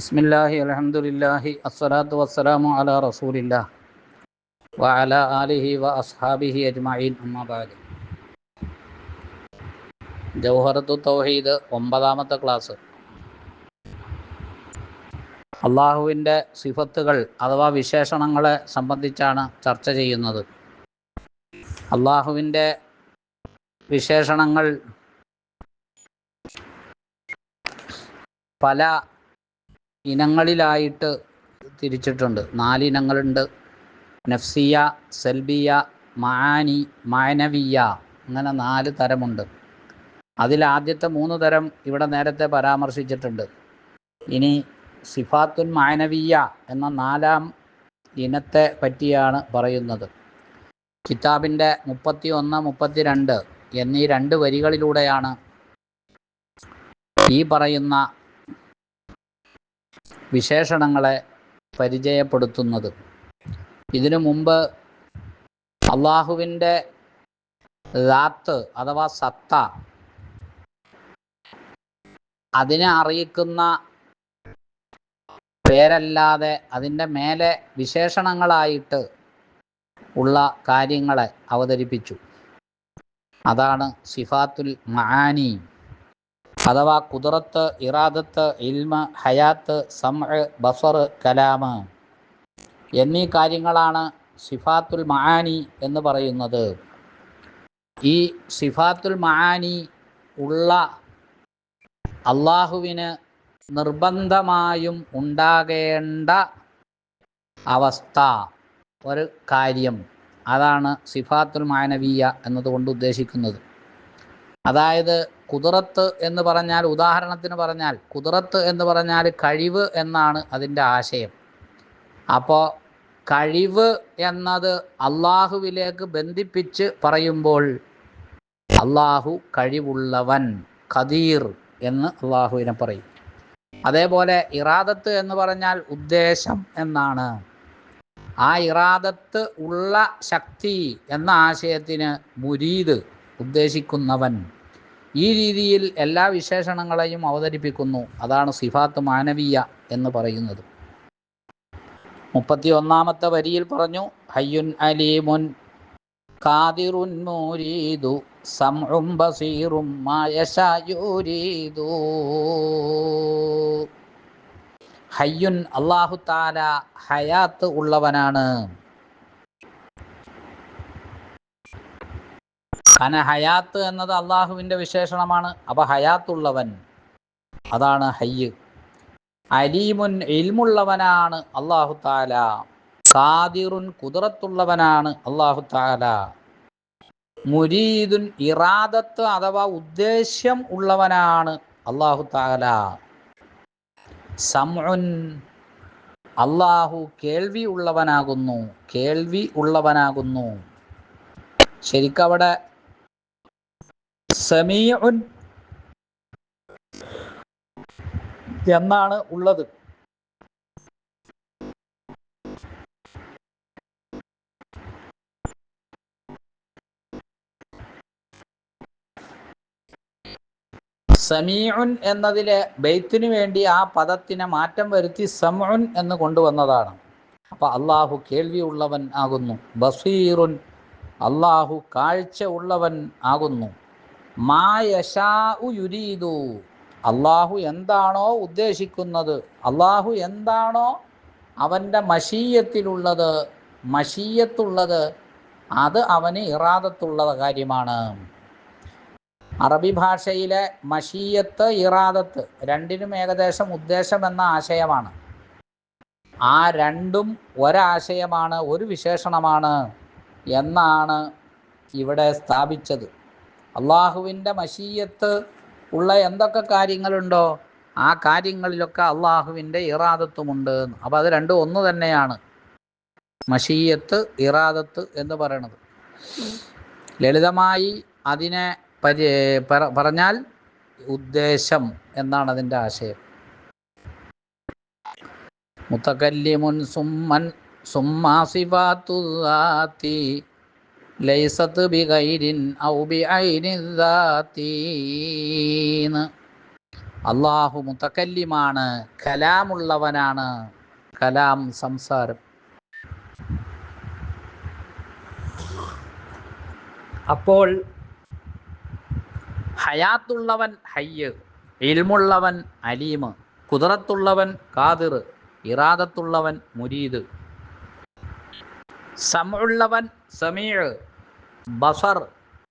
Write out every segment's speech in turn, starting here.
ബിസ്മില്ലാഹി അലഹമുല്ലാഹി അസ്സലാത്തു വസ്സലാമു അല റസൂലില്ല വ അല ആലിഹി വ അസ്ഹാബിഹി അജ്മീൻ അമ്മാബാദ് ജൗഹറത്തു തൗഹീദ് ഒമ്പതാമത്തെ ക്ലാസ്. അള്ളാഹുവിന്റെ സിഫത്തുകൾ അഥവാ വിശേഷണങ്ങളെ സംബന്ധിച്ചാണ് ചർച്ച ചെയ്യുന്നത്. അള്ളാഹുവിന്റെ വിശേഷണങ്ങൾ പല ഇനങ്ങളിലായിട്ട് തിരിച്ചിട്ടുണ്ട്. നാല് ഇനങ്ങളുണ്ട്. നഫ്സിയ സെൽബിയ മാനി മാനവിയ അങ്ങനെ നാല് തരമുണ്ട്. അതിൽ ആദ്യത്തെ മൂന്ന് തരം ഇവിടെ നേരത്തെ പരാമർശിച്ചിട്ടുണ്ട്. ഇനി സിഫാത്തുൻ മാനവിയ എന്ന നാലാം ഇനത്തെ പറ്റിയാണ് പറയുന്നത്. കിതാബിന്റെ മുപ്പത്തി ഒന്ന് മുപ്പത്തിരണ്ട് എന്നീ രണ്ട് വരികളിലൂടെയാണ് ഈ പറയുന്ന വിശേഷണങ്ങളെ പരിചയപ്പെടുത്തുന്നത്. ഇതിനു മുമ്പ് അള്ളാഹുവിന്റെ ദാത്ത് അഥവാ സത്ത അതിനെ അറിയിക്കുന്ന പേരല്ലാതെ അതിന്റെ മേലെ വിശേഷണങ്ങളായിട്ട് ഉള്ള കാര്യങ്ങളെ അവതരിപ്പിച്ചു. അതാണ് സിഫാത്തുൽ മഹാനി അഥവാ കുതിറത്ത് ഇറാദത്ത് ഇൽമ ഹയാത്ത് സമ് ബസർ കലാമ് എന്നീ കാര്യങ്ങളാണ് സിഫാത്തുൽ മഹാനി എന്ന് പറയുന്നത്. ഈ സിഫാത്തുൽ മഹാനി ഉള്ള അള്ളാഹുവിന് നിർബന്ധമായും ഉണ്ടാകേണ്ട അവസ്ഥ ഒരു കാര്യം. അതാണ് സിഫാത്തുൽ മാനവീയ എന്നതുകൊണ്ട് ഉദ്ദേശിക്കുന്നത്. അതായത് കുതിറത്ത് എന്ന് പറഞ്ഞാൽ ഉദാഹരണത്തിന് പറഞ്ഞാൽ കുതിറത്ത് എന്ന് പറഞ്ഞാൽ കഴിവ് എന്നാണ് അതിന്റെ ആശയം. അപ്പോൾ കഴിവ് എന്നത് അള്ളാഹുവിലേക്ക് ബന്ധിപ്പിച്ച് പറയുമ്പോൾ അള്ളാഹു കഴിവുള്ളവൻ ഖദീർ എന്ന് അള്ളാഹുവിനെ പറയും. അതേപോലെ ഇറാദത്ത് എന്ന് പറഞ്ഞാൽ ഉദ്ദേശം എന്നാണ്. ആ ഇറാദത്ത് ഉള്ള ശക്തി എന്ന ആശയത്തിന് മുരീദ് ഉദ്ദേശിക്കുന്നവൻ. ഈ രീതിയിൽ എല്ലാ വിശേഷണങ്ങളെയും അവതരിപ്പിക്കുന്നു. അതാണ് സിഫാത്ത് മാനവീയ എന്ന് പറയുന്നത്. മുപ്പത്തി ഒന്നാമത്തെ വരിയിൽ പറഞ്ഞു ഹയ്യുൻ അലീമുൻ കാതിറുൻ മൂരീതു സംഉം ബസീറും മായശായൂരീദു ഹയ്യുൻ അള്ളാഹു താല ഹയാത്ത് ഉള്ളവനാണ്. കാരണം ഹയാത്ത് എന്നത് അള്ളാഹുവിന്റെ വിശേഷണമാണ്. അപ്പോൾ ഹയാത്തുള്ളവൻ അതാണ് ഹയ്യ്. അലീമുൻ ഇൽമുള്ളവനാണ് അള്ളാഹു താല കാതിറുൻ കുതിറത്തുള്ളവനാണ് അള്ളാഹു താല മുരീദുൻ ഇറാദത്ത് അഥവാ ഉദ്ദേശ്യം ഉള്ളവനാണ് അള്ളാഹു താല സമുൻ അള്ളാഹു കേൾവി ഉള്ളവനാകുന്നു. കേൾവി ഉള്ളവനാകുന്നു. ശരിക്കവിടെ സമീഉൻ എന്നാണ് ഉള്ളത്. സമീഉൻ എന്നതിലെ ബെയ്ത്തിനു വേണ്ടി ആ പദത്തിനെ മാറ്റം വരുത്തി സമുൻ എന്ന് കൊണ്ടുവന്നതാണ്. അപ്പൊ അള്ളാഹു കേൾവി ഉള്ളവൻ ആകുന്നു. ബസീറുൻ അള്ളാഹു കാഴ്ച ഉള്ളവൻ ആകുന്നു. മായശാഉയുരീതു അള്ളാഹു എന്താണോ ഉദ്ദേശിക്കുന്നത് അള്ളാഹു എന്താണോ അവന്റെ മഷീയത്തിലുള്ളത് മഷീയത്തുള്ളത് അത് അവന് ഇറാദത്തുള്ള കാര്യമാണ്. അറബി ഭാഷയിലെ മഷീയത്ത് ഇറാദത്ത് രണ്ടിനും ഏകദേശം ഉദ്ദേശം എന്ന ആശയമാണ്. ആ രണ്ടും ഒരാശയമാണ് ഒരു വിശേഷണമാണ് എന്നാണ് ഇവിടെ സ്ഥാപിച്ചത്. അള്ളാഹുവിന്റെ മഷീയത്ത് ഉള്ള എന്തൊക്കെ കാര്യങ്ങളുണ്ടോ ആ കാര്യങ്ങളിലൊക്കെ അള്ളാഹുവിന്റെ ഇറാദത്വമുണ്ട് അപ്പം അത് രണ്ടും ഒന്ന് തന്നെയാണ്. മഷീയത്ത് ഇറാദത്ത് എന്ന് പറയണത്. ലളിതമായി അതിനെ പരി പറഞ്ഞാൽ ഉദ്ദേശം എന്നാണ് അതിന്റെ ആശയം. മുത്തക്കല്ലിമുൻ സുമ്മൻ സുമ്മാസിഫാത്തുല്ലാത്തി ലൈസത്ത് ബിഗൈരിൻ ഔ ബിഐനിൻ ദാത്തീന്ന് അള്ളാഹു മുത്തക്കല്ലിമാണ് കലാമുള്ളവനാണ്. കലാം സംസാരം. അപ്പോൾ ഹയാത്തുള്ളവൻ ഹയ്യ് ഇൽമുള്ളവൻ അലീമ് കുതിരത്തുള്ളവൻ കാതിർ ഇറാദത്തുള്ളവൻ മുരീദ്. സമുള്ളവൻ സമീഴ് ബസർ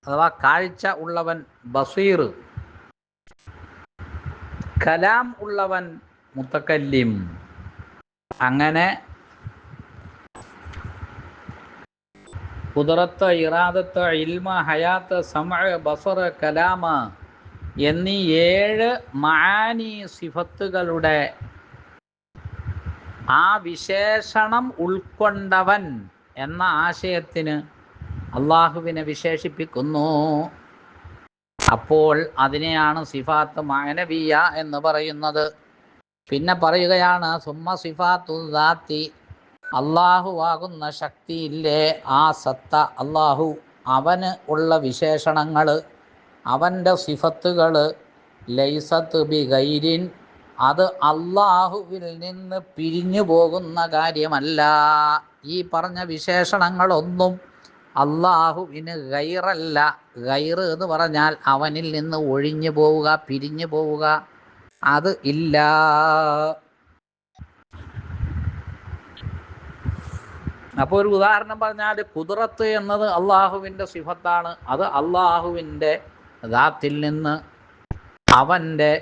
അഥവാ കാഴ്ച ഉള്ളവൻ ബസീർ. കലാം ഉള്ളവൻ മുത്തക്കല്ലിം. അങ്ങനെ കുതിരത്ത് ഇറാദത്ത് ഇൽമ ഹയാത്ത് സമ ബസർ കലാമ എന്നീ ഏഴ് മാനി സിഫത്തുകളുടെ ആ വിശേഷണം ഉൾക്കൊണ്ടവൻ എന്ന ആശയത്തിന് അള്ളാഹുവിനെ വിശേഷിപ്പിക്കുന്നു. അപ്പോൾ അതിനെയാണ് സിഫാത്ത് മാനവീയ എന്ന് പറയുന്നത്. പിന്നെ പറയുകയാണ് സുമ്മ സിഫാത്തു ദാത്തി. അള്ളാഹു ആകുന്ന ശക്തിയില്ലേ? ആ സത്ത അള്ളാഹു അവന് ഉള്ള വിശേഷണങ്ങൾ അവന്റെ സിഫത്തുകൾ ലൈസത്ത് ബി ഗൈരിൻ അത് അള്ളാഹുവിൽ നിന്ന് പിരിഞ്ഞു പോകുന്ന കാര്യമല്ല. ഈ പറഞ്ഞ വിശേഷണങ്ങളൊന്നും അള്ളാഹുവിന് ഗൈറല്ല. ഗൈറ് എന്ന് പറഞ്ഞാൽ അവനിൽ നിന്ന് ഒഴിഞ്ഞു പോവുക പിരിഞ്ഞു പോവുക. അത് ഇല്ല. അപ്പോൾ ഒരു ഉദാഹരണം പറഞ്ഞാൽ കുതിരത്ത് എന്നത് അള്ളാഹുവിന്റെ സിഫത്താണ്. അത് അള്ളാഹുവിന്റെ ദാത്തിൽ നിന്ന് അവന്റെ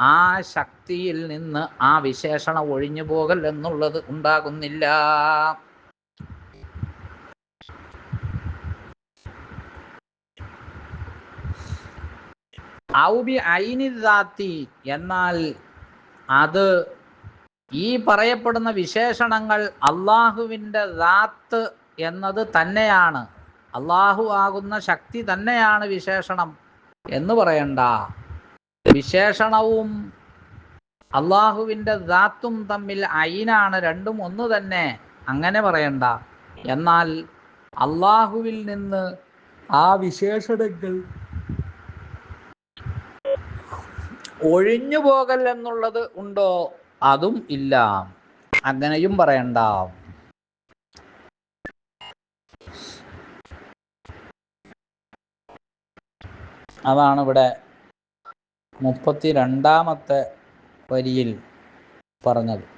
ആ ശക്തിയിൽ നിന്ന് ആ വിശേഷണം ഒഴിഞ്ഞു പോകൽ എന്നുള്ളത് ഉണ്ടാകുന്നില്ല. ഔബി ഐനിദാത്തി എന്നാൽ അത് ഈ പറയപ്പെടുന്ന വിശേഷണങ്ങൾ അള്ളാഹുവിന്റെ ദാത്ത് എന്നത് തന്നെയാണ്. അള്ളാഹു ആകുന്ന ശക്തി തന്നെയാണ് വിശേഷണം എന്ന് പറയണ്ട. വിശേഷണവും അള്ളാഹുവിന്റെ ദാത്തും തമ്മിൽ അയിനാണ് രണ്ടും ഒന്ന് തന്നെ അങ്ങനെ പറയണ്ട. എന്നാൽ അള്ളാഹുവിൽ നിന്ന് ആ വിശേഷണങ്ങൾ ഒഴിഞ്ഞു പോകൽ എന്നുള്ളത് ഉണ്ടോ? അതും ഇല്ല. അങ്ങനെയും പറയണ്ട. അതാണ് ഇവിടെ മുപ്പത്തി രണ്ടാമത്തെ വരിയിൽ പറഞ്ഞത്.